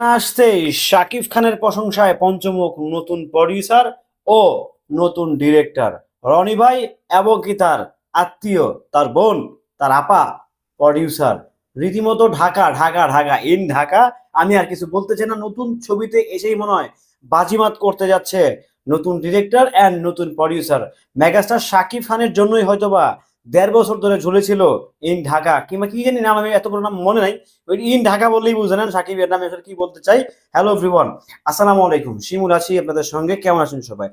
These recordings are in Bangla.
আসতেই শাকিব খানের প্রশংসায় পঞ্চমুখ নতুন প্রডিউসার ও নতুন ডিরেক্টর রনি ভাই এবং কি তার আত্মীয়, তার বোন, তার আপা প্রডিউসার রীতিমতো ঢাকা ঢাকা ঢাকা ইন ঢাকা। আমি আর কিছু বলতে চাই না, নতুন ছবিতে এসেই মনে হয় বাজিমাত করতে যাচ্ছে নতুন ডিরেক্টর অ্যান্ড নতুন প্রডিউসার মেগাস্টার শাকিব খানের জন্যই হয়তোবা দেড় বছর ধরে ঝুলেছিল ইন ঢাকা, কিংবা কি জানি নাম আমি এত বড় নাম মনে নাই ওই ইন ঢাকা বললেই বুঝে নেন সাকিবের নামে আসলে কি বলতে চাই। হ্যালো এভরিওয়ান আসসালামু আলাইকুম, শিমুল আছি আপনাদের সঙ্গে, কেমন আছেন সবাই?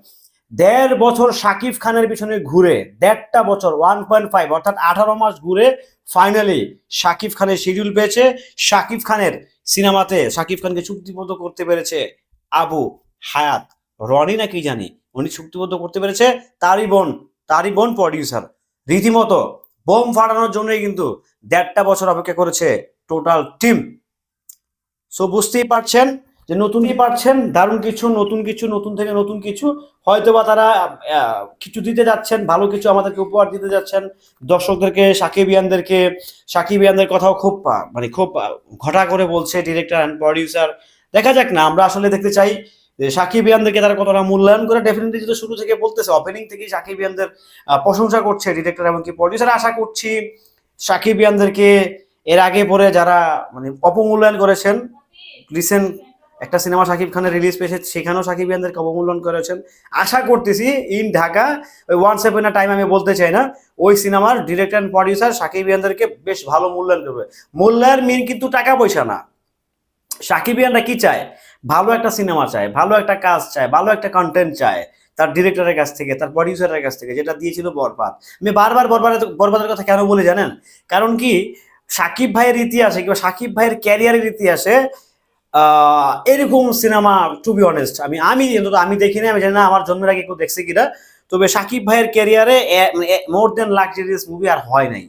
দেড় বছর সাকিব খানের পিছনে ঘুরে, দেড়টা বছর ওয়ান পয়েন্ট ফাইভ অর্থাৎ আঠারো মাস ঘুরে ফাইনালি সাকিব খানের শিডিউল পেয়েছে। সাকিব খানের সিনেমাতে, সাকিব খানকে চুক্তিবদ্ধ করতে পেরেছে আবু হায়াত, রনি না কি জানি, উনি চুক্তিবদ্ধ করতে পেরেছে, তারই বোন তারই বোন প্রডিউসার রীতিমতো বোম ফাটানোর জন্যই কিন্তু দেড়টা বছর অপেক্ষা করেছে টোটাল টিম। সো বুঝতেই পারছেন যে নতুনই পারছেন, দারুণ কিছু, নতুন কিছু, নতুন থেকে নতুন কিছু। হয়তো বা তারা কিছু দিতে যাচ্ছেন, ভালো কিছু আমাদেরকে উপহার দিতে যাচ্ছেন। দর্শকদেরকে সাকিবিয়ানদেরকে সাকিবিয়ানদের কথাও খুব মানে খুব ঘটা করে বলছে ডিরেক্টর অ্যান্ড প্রডিউসার দেখা যাক না, আমরা আসলে দেখতে চাই সাকিবিয়ানদেরকে তারা কতটা মূল্যায়ন করে ডেফিনেটলি যেটা শুরু থেকে বলতেছে ওপেনিং থেকেই সাকিবিয়ানদের প্রশংসা করছে ডিরেক্টর এমনকি প্রডিউসার আশা করছি সাকিবিয়ানদেরকে এর আগে পরে যারা মানে অপমূল্যায়ন করেছেন রিসেন্ট একটা সিনেমা সাকিব খানের রিলিজ পেয়েছে, সেখানেও সাকিব ইয়ানদেরকে অবমূল্যায়ন করেছেন। আশা করতেছি ইন ঢাকা, ওই ওয়ান সেভেন টাইম আমি বলতে চাই না, ওই সিনেমার ডিরেক্টর অ্যান্ড প্রডিউসার সাকিব ইয়ানদেরকে বেশ ভালো মূল্যায়ন করবে। মূল্যায়ন মিন কিন্তু টাকা পয়সা না। সাকিব ইয়ানরা কি চায়? ভালো একটা সিনেমা চায়, ভালো একটা কাজ চায়, ভালো একটা কন্টেন্ট চায় তার ডিরেক্টরের কাছ থেকে, তার প্রডিউসারের কাছ থেকে, যেটা দিয়েছিল বরবাদ। আমি বারবার বরবাদের বরবাদের কথা কেন বলে জানেন? কারণ কি? সাকিব ভাইয়ের ইতিহাসে কিংবা সাকিব ভাইয়ের ক্যারিয়ারের ইতিহাসে এরকম সিনেমা টু বি অনেস্ট আমি আমি আমি দেখিনি, আমি জানি না আমার জন্মের আগে কেউ দেখছে কিনা। তবে সাকিব ভাইয়ের ক্যারিয়ারে মোর দেন লাক্সারিয়াস মুভি আর হয় নাই।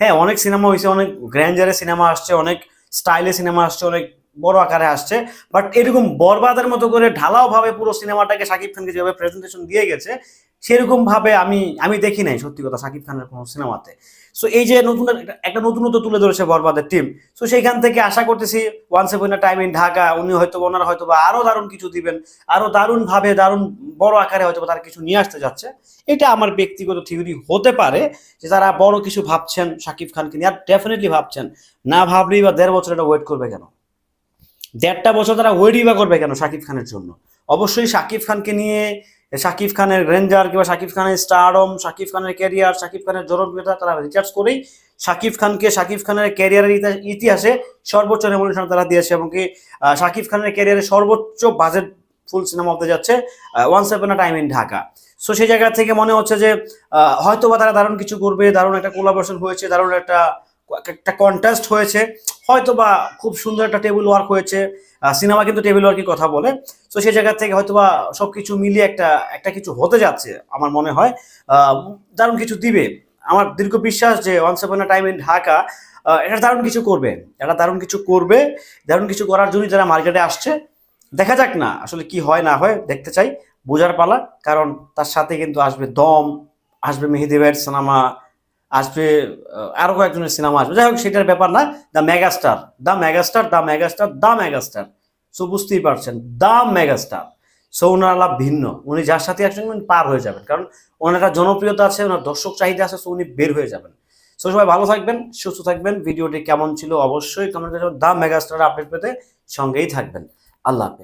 হ্যাঁ অনেক সিনেমা হয়েছে অনেক গ্র্যান্ডারে সিনেমা আসছে, অনেক স্টাইলে সিনেমা আসছে, অনেক বড় আকারে আসছে। বাট এরকম বরবাদের মতো করে ঢালাও ভাবে পুরো সিনেমাটাকে সাকিব খানকে যেভাবে প্রেজেন্টেশন দিয়ে গেছে, সেরকম ভাবে আমি আমি দেখি নাই সত্যি কথা সাকিব খানের কোনো সিনেমাতে। সো এই যে নতুন একটা- নতুনত্ব তুলে ধরেছে বরবাদের টিম সো সেইখান থেকে আশা করতেছি one seven time in Dhaka, উনি হয়তো ওনারা হয়তো বা আরও দারুণ কিছু দিবেন, আরও দারুণ ভাবে, দারুণ বড় আকারে হয়তো তারা কিছু নিয়ে আসতে যাচ্ছে। এটা আমার ব্যক্তিগত থিওরি হতে পারে যে তারা বড় কিছু ভাবছেন সাকিব খানকে নিয়ে, আর ডেফিনেটলি ভাবছেন। না ভাবলেই বা দেড় বছর এটা ওয়েট করবে কেন? দেড়টা বছর তারা ওয়েটই বা করবে কেন সাকিব খানের জন্য? অবশ্যই সাকিব খানকে নিয়ে সাকিব খানের রেঞ্জার কিংবা সাকিব খানের স্টারম সাকিব খানের ক্যারিয়ার সাকিব খানের জনপ্রিয়তা তারা রিচার্জ করেই সাকিব খানকে সাকিব খানের ক্যারিয়ারের ইতিহাসে সর্বোচ্চ রেভলিউশন তারা দিয়েছে এবং কি সাকিব খানের ক্যারিয়ারে সর্বোচ্চ বাজেট ফুল সিনেমা হতে যাচ্ছে one seven time in Dhaka. So সেই জায়গা থেকে মনে হচ্ছে যে হয়তো বা তারা দারুণ কিছু করবে, দারুণ একটা কোলাবোরেশন হয়েছে, দারুণ একটা একটা কন্টেস্ট হয়েছে। হয়তো বা খুব সুন্দর একটা টেবিল ওয়ার্ক হয়েছে সিনেমা কিন্তু টেবিল ওয়ার্কের কথা বলে। তো সেই জায়গা থেকে হয়তো বা সবকিছু মিলিয়ে একটা একটা কিছু হতে যাচ্ছে আমার মনে হয়। দারুণ কিছু দিবে। আমার দীর্ঘ বিশ্বাস যে one seven time in Dhaka এটা দারুণ কিছু করবে। এটা দারুণ কিছু করবে। দারুণ কিছু করার জন্যই যারা মার্কেটে আসছে, দেখা যাক না আসলে কি হয়, না হয়, দেখতে চাই, বোঝার পালা। কারণ তার সাথে কিন্তু আসবে দম, আসবে মেহেদিবের সিনেমা আসবে আহ, আরও কয়েকজনের সিনেমা আসবে। যাই হোক সেটার ব্যাপার না। The megastar the megastar the megastar the megastar so বুঝতেই পারছেন দ্য মেগাস্টার সো ওনার লাভ ভিন্ন। উনি যার সাথে একসঙ্গে উনি পার হয়ে যাবেন। কারণ ওনার একটা জনপ্রিয়তা আছে ওনার দর্শক চাহিদা আছে সো উনি বের হয়ে যাবেন। সো সবাই ভালো থাকবেন সুস্থ থাকবেন। ভিডিওটি কেমন ছিল অবশ্যই কমেন্ট করে দ্য মেগাস্টার আপডেট পেতে সঙ্গেই থাকবেন। আল্লাহ হাফেজ।